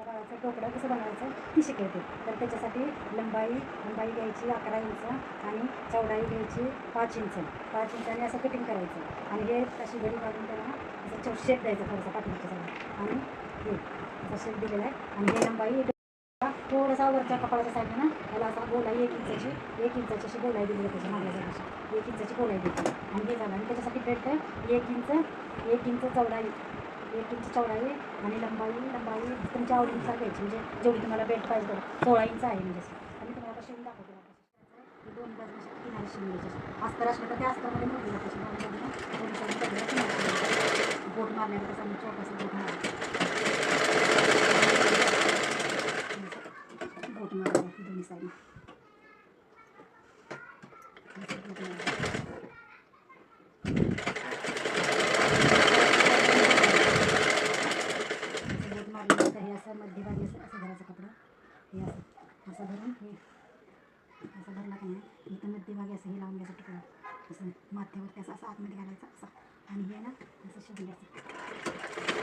जन्मलेल्या बाळाचं ढोकळा कसं बनवायचं ती शिकवते. तर त्याच्यासाठी लंबाई लंबाई घ्यायची अकरा इंच आणि चौडाई घ्यायची पाच इंच. पाच इंच आणि असं कटिंग करायचं. आणि हे अशी घडी घालून त्याला असं चौ शेप द्यायचं थोडासा पाठीमागच्या आणि हे असा शेप दिलेला आहे. आणि हे लंबाई थोडासा वरच्या कपाळाच्या साईडनं त्याला असा गोलाई एक इंचाची एक इंचाची अशी गोलाई दिली आहे त्याच्या मागल्या एक इंचाची गोलाई दिली आणि हे झालं. आणि त्याच्यासाठी बेल्ट एक इंच एक इंच चौडाई. एक इंच चौडाई आणि लंबाई लंबाई तुमच्या आवडीनुसार घ्यायची. म्हणजे जेवढी तुम्हाला बेल्ट पाहिजे तेवढं. सोळा इंच आहे म्हणजे आणि तुम्हाला शिवून दाखवतो दोन बाजूला अशा किनारी शिवून घ्यायचे अस्तर असलं तर त्या अस्तरमध्ये जाते दोन बोट मारल्यावर कसं आम्ही चौकाचं बोट मारा बोट मारा दोन्ही साईड बोट मारल्यानंतर हे असं मध्यभागी असं असं धरायचं कपडं. हे असं असं धरून हे असं धरला का नाही? इथं मध्यभागी असं हे लावून घ्यायचं तुकडं असं माथ्यावरती असं असं आतमध्ये घालायचं असं. आणि हे ना असं शिवून घ्यायचं.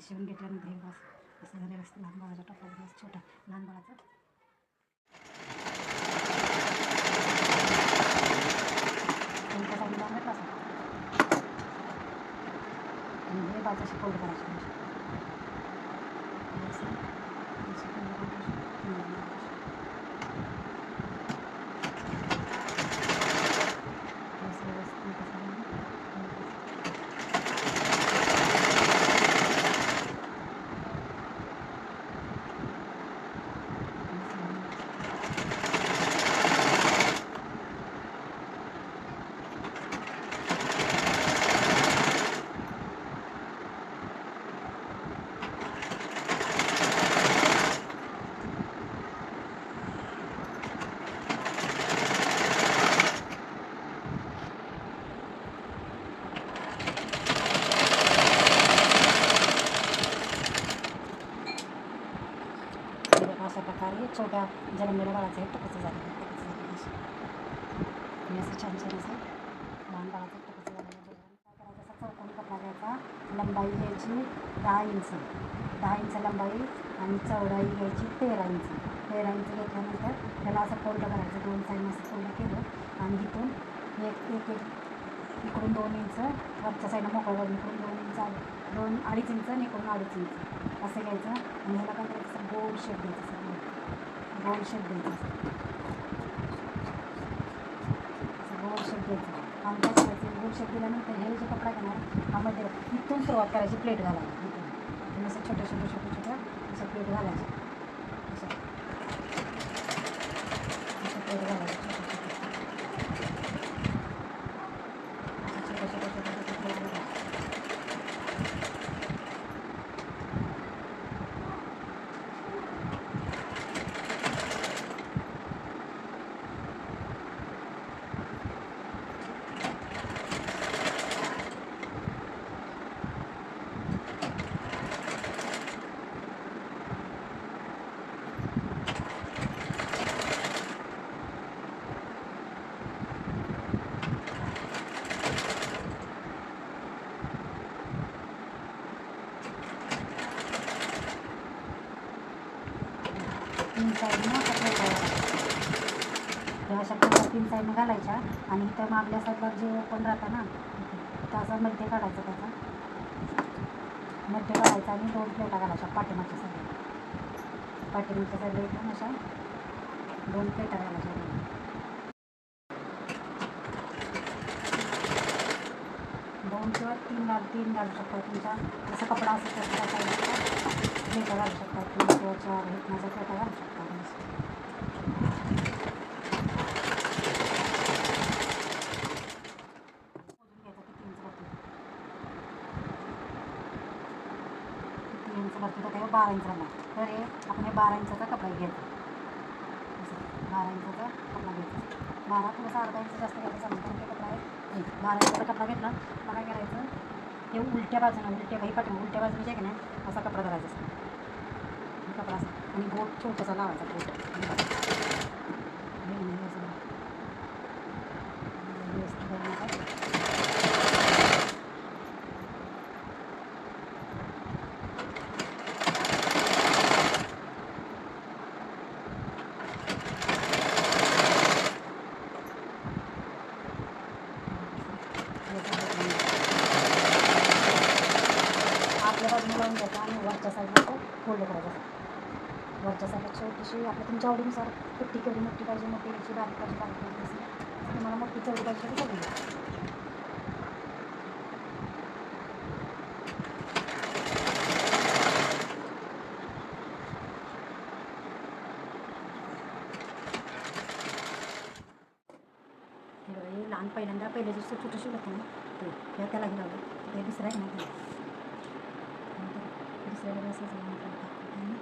शिवून घेतल्यानंतर हे बस असं झालेलं असतं. लहान बाळाचा टप्पा छोटा लहान बाळाचा कोणत्या साईडला आणत असं आणि हे बाजूशी फोल्ड करायची म्हणजे. असं, असं fold करायची. हम्म. असं व्यवस्थित असं करून, हम्म. हे बघा, अशा प्रकारे छोट्या जन्मलेल्या बाळाचं हे कसं झालं? टोकाचं झालं? असं असं छान छान असं लहान बाळाचं टोकाचं झालेलं काय करायचं असं चौकोनी कपडा घ्यायचा. लंबाई घ्यायची दहा इंच. दहा इंच लंबाई आणि चौडाई घ्यायची तेरा इंच. तेरा इंच घेतल्यानंतर त्याला असं फोल्ड करायचं. दोन साईड असं फोल्ड केलं आणि इथून एक एक एक इकडून दोन इंच वरच्या साईडनं मोकळं करून इकडून दोन इंच दोन अडीच इंच आणि इकडून अडीच इंच. असं घ्यायचं आणि ह्याला काय करायचं? गोल शेप द्यायचा सगळं गोल गोल शेप द्यायचा असं असं गोल शेप दिल्यानंतर हे जे कपडा घेणार हा मध्ये इथून सुरुवात करायची प्लेट घालायची इथून असं छोट्या छोट्या छोट्या छोट्या असं प्लेट घालायचं असं असं प्लेट घालायचं छोट्या छोट्या असं छोट्या छोट्या छोट्या छोट्या प्लेट घालायचं तीन साईडनं कपडे घालायचे ह्या अशा पूर्ण तीन साईडनं घालायच्या आणि इथं मागल्या साईडला जे ओपन राहतं ना त्याचा मध्य काढायचा त्याचा मध्य काढायचा आणि दोन प्लेटा घालायच्या पाठीमागच्या साईडला पाठीमागच्या साईडला इकडून अशा दोन प्लेटा घालायच्या दोन. किंवा तीन घाल तीन घालू शकता तुमच्या जसं कपडा असेल तसं त्या प्लेटा घालू शकता तीन किंवा चार हे माझा प्लेटा घालू शकता तुम्ही. मोजून घ्यायचा किती इंच भरती किती इंच भरती तर तेव्हा बारा इंचाला तर हे आपण हे बारा इंचाचा कपडा घ्यायचा असं. बारा इंचाचा कपडा घ्यायचा बारा थोडासा अर्धा इंच जास्त घ्यायचा कपडा आहे. बारा इंचाचा कपडा घेतला. मला काय करायचं? हे उलट्या बाजूनं उलट्या काही पाठवून उलट्या बाजूने जे आहे नाही असा कपडा धरायचा असतो. कपडा आणि गोट छोटासा लावायचा हे बघा. हे नाही, हे असं वरच्या साईडला फोल्ड करायचं असं. वरच्या साईडला छोटीशी आपल्या तुमच्या आवडीनुसार कुट्टी केवढी मोठी पाहिजे मोठी याची बारीक पाहिजे बारीक पाहिजे असं तुम्हाला मोठी चवडी पाहिजे तर चवडी लहान पहिल्यांदा पहिले जसं छोटंशी होतं ना ते ह्या त्याला घेऊन लावलं ते दुसरं आहे ना दुसऱ्या वेळेला असंच लावून त्याला टाकलं आणि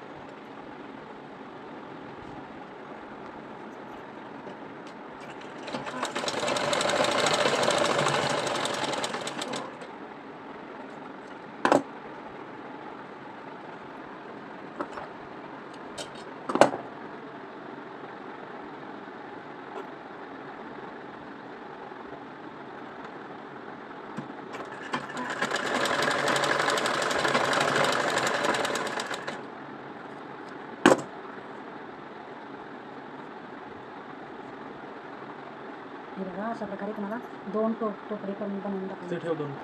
हे बघा अशा प्रकारे तुम्हाला दोन टोप टोपडे करून बनवून ते टाकायचे ठेव दोन.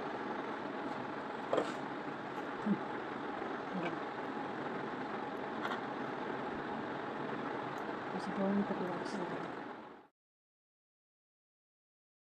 असे दोन टोपे बनवायचे.